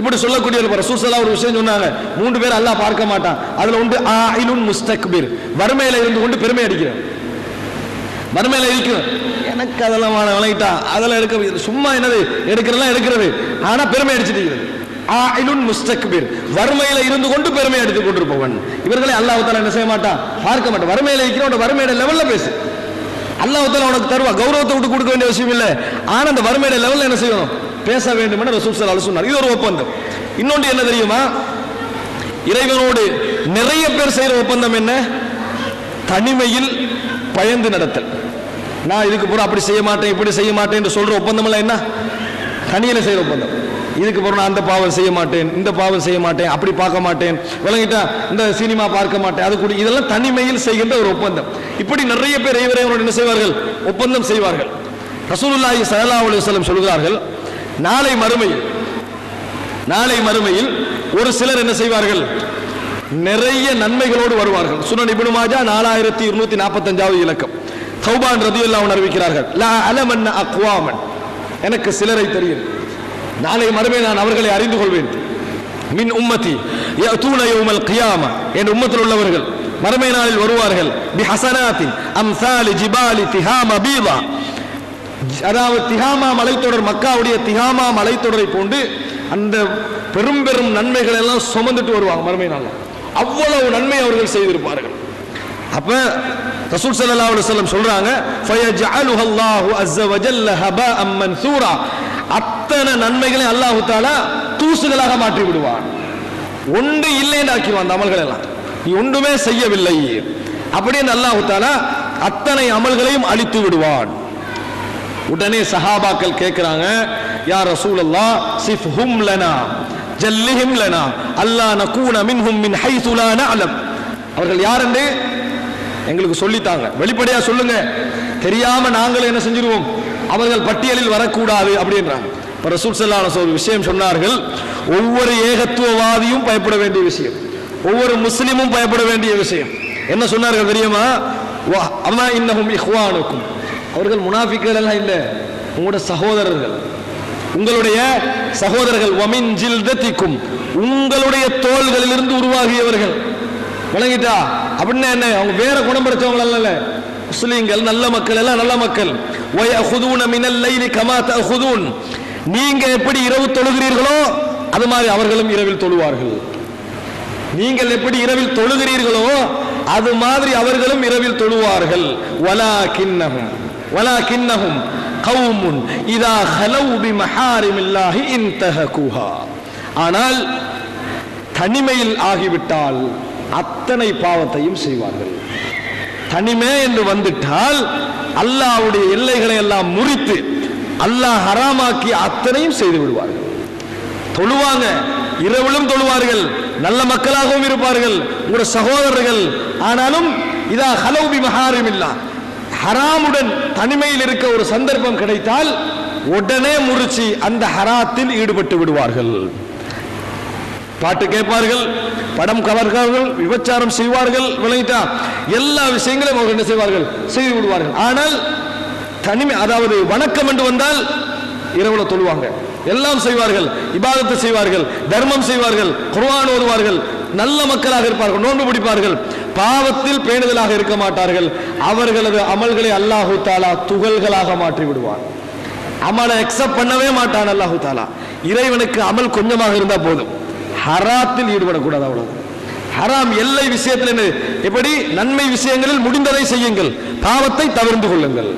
இப்படி சொல்லக்கூடிய ரசூசலா ஒரு விஷயம் சொன்னாங்க. மூன்று பேர் அல்லாஹ் பார்க்க மாட்டான். அதுல உண்டு ஆயிலுன் முஸ்தக்பிர். வறுமையில இருந்து கொண்டு பெருமை அடிக்கிறேன். வறுமையில இருக்கும் எனக்கு அதெல்லாம் வேணாம் அதெல்லாம் எடுக்க சும்மா என்னது? எடுக்கிறதெல்லாம் எடுக்கிறது. ஆனா பெருமை அடிச்சிட்டு இருக்கிறது ஆயிலுன் முஸ்தக்பிர். வறுமையில இருந்து கொண்டு பெருமை அடித்துக் கொண்டிருப்பவன். இவர்களை அல்லாஹ் என்ன செய்ய மாட்டான்? பார்க்க மாட்டான். வறுமையில இருக்கிறவன் வறுமையோட லெவல்ல பேசு. அல்லாஹ் உனக்கு தருவா கௌரவத்தை விட்டு கொடுக்க வேண்டிய விஷயம் இல்லை. ஆனா அந்த வறுமையோட லெவல்ல என்ன செய்யணும்? பேச வேண்டும் என்று ரசூல் ஸல்லல்லாஹு சொன்னார். இது ஒரு ஒப்பந்தம். இன்னொன்று என்ன தெரியுமா? இறைவனோடு நிறைய பேர் செய்கிற ஒப்பந்தம் என்ன? தனிமையில் பயந்து நடத்தல். நான் இதுக்கு பூரா அப்படி செய்ய மாட்டேன் இப்படி செய்ய மாட்டேன் என்று சொல்கிற ஒப்பந்தம் எல்லாம் என்ன? தனியில் செய்கிற ஒப்பந்தம். இதுக்கு பிறகு நான் அந்த பாவம் செய்ய மாட்டேன் இந்த பாவம் செய்ய மாட்டேன் அப்படி பார்க்க மாட்டேன். விளங்கிட்டா இந்த சினிமா பார்க்க மாட்டேன். அது கூட இதெல்லாம் தனிமையில் செய்கின்ற ஒரு ஒப்பந்தம். இப்படி நிறைய பேர் இறைவனோடு என்ன செய்வார்கள்? ஒப்பந்தம் செய்வார்கள். ரசூலுல்லாஹி ஸல்லல்லாஹு அலுவலம் சொல்கிறார்கள் நாளை மறுமையில் நாளை மறுமையில் ஒரு சிலர் என்ன செய்வார்கள்? நிறைய நன்மைகளோடு வருவார்கள். சுனன் இப்னு மாஜா நாலாயிரத்தி இருநூத்தி நாற்பத்தஞ்சாவது இலக்கம். தௌபான் ரதியுல்லாஹு அறிவிக்கிறார்கள் லா அலமன்ன அக்வாமன். எனக்கு சிலரை தெரியும். நாளை மறுமை நான் அவர்களை அறிந்து கொள்வேன். மின் உம்மதி யஅதூன யௌமல் கியாமா. என் உம்மத்தில் உள்ளவர்கள் மறுமை நாளில் வருவார்கள். பி ஹசனாத்தின் அம்சாலி ஜிபாலி திஹாம பீவா அதாவது திகாமா மலைத்தொடர் மக்காவுடைய திகாமா மலைத்தொடரை போன்று அந்த பெரும் பெரும் நன்மைகள் எல்லாம் சுமந்துட்டு வருவாங்க மறுமை நாளில். அவ்வளவு நன்மை அவர்கள் செய்திருப்பார்கள். அப்ப ரசூல் சல்லா அலுவலம் சொல்றாங்க அஸ்ஸ வஜல்ல அத்தனை நன்மைகளை அல்லாஹு தாலா தூசுகளாக மாற்றி விடுவான். ஒன்று இல்லைன்னு ஆக்கிடுவான் அந்த அமல்கள் எல்லாம். நீ ஒன்றுமே செய்யவில்லை. அப்படின்னு அல்லாஹு தாலா அத்தனை அமல்களையும் அழித்து விடுவான். உடனே சஹாபாக்கள் கேட்கிறாங்க யா சிஃப் ஹும் லனா ஜல்லிஹிம் லனா அல்லா நகூன மின்ஹும் மின் ஹை லா நஅலம். அவர்கள் யார் என்று எங்களுக்கு சொல்லித்தாங்க. வெளிப்படையா சொல்லுங்க. தெரியாம நாங்களும் என்ன செஞ்சிருவோம்? அவர்கள் பட்டியலில் வரக்கூடாது அப்படின்றாங்க. இப்ப ரசூல் ஸல்லல்லாஹு ஒரு விஷயம் சொன்னார்கள். ஒவ்வொரு ஏகத்துவவாதியும் பயப்பட வேண்டிய விஷயம். ஒவ்வொரு முஸ்லிமும் பயப்பட வேண்டிய விஷயம். என்ன சொன்னார்கள் தெரியுமா? வா அம்மா இன்னஹும் இஹ்வானுக்கும். அவர்கள் முனாஃபிக்கள் எல்லாம் இல்லை. உங்களோட சகோதரர்கள். உங்களுடைய சகோதரர்கள் வமின் ஜில்தத்திக்கும் உங்களுடைய தோள்களிலிருந்து உருவாகியவர்கள். விளங்கிட்டா அப்படின்னா என்ன? அவங்க வேற குணம் படைச்சவங்க முஸ்லீம்கள் நல்ல மக்கள் எல்லாம் நல்ல மக்கள். வயஹுதூன மினல் லைலி கமா ஹுதூன் நீங்க எப்படி இரவு தொழுகிறீர்களோ அது மாதிரி அவர்களும் இரவில் தொழுவார்கள். நீங்கள் எப்படி இரவில் தொழுகிறீர்களோ அது மாதிரி அவர்களும் இரவில் தொழுவார்கள். வலா கிண்ணகம் வலா கிண்ணகும் கவுமுன் இதா بمحارم பி மஹாரிமில்லாஹி ஆனால் தனிமையில் ஆகிவிட்டால் அத்தனை பாவத்தையும் செய்வார்கள். தனிமை என்று வந்துட்டால் அல்லாஹ்வுடைய எல்லைகளை எல்லாம் முறித்து அல்லாஹ் ஹராமாக்கி அத்தனையும் செய்து விடுவார்கள். தொழுவாங்க இரவிலும் தொழுவார்கள் நல்ல மக்களாகவும் இருப்பார்கள் உங்களோட சகோதரர்கள். ஆனாலும் இதா ஹலௌபி மகாரிமில்லா ஹராமுடன் தனிமையில் இருக்க ஒரு சந்தர்ப்பம் கிடைத்தால் உடனே முறிச்சு அந்த ஹராத்தில் ஈடுபட்டு விடுவார்கள். பாட்டு கேட்பார்கள் படம் கவர்கார்கள் விபச்சாரம் செய்வார்கள் விளங்கிட்டா எல்லா விஷயங்களும் அவர்கள் என்ன செய்வார்கள்? செய்து விடுவார்கள். ஆனால் தனிமை அதாவது வணக்கம் என்று வந்தால் இரவுல தொழுவாங்க. எல்லாம் செய்வார்கள் இபாதத்தை செய்வார்கள் தர்மம் செய்வார்கள் குர்வான் ஓதுவார்கள் நல்ல மக்களாக இருப்பார்கள் நோன்பு பிடிப்பார்கள். பாவத்தில் பேணுதலாக இருக்க மாட்டார்கள். அவர்களது அமல்களை அல்லாஹு தாலா துகள்களாக மாற்றி விடுவான் அமலை அக்செப்ட் பண்ணவே மாட்டான் அல்லாஹு தாலா. இறைவனுக்கு அமல் கொஞ்சமாக இருந்தா போதும். ஹராத்தில் ஈடுபடக்கூடாது அவ்வளவு ஹராம் எல்லை விஷயத்தில் எப்படி? நன்மை விஷயங்களில் முடிந்ததை செய்யுங்கள். பாவத்தை தவிர்த்து கொள்ளுங்கள்.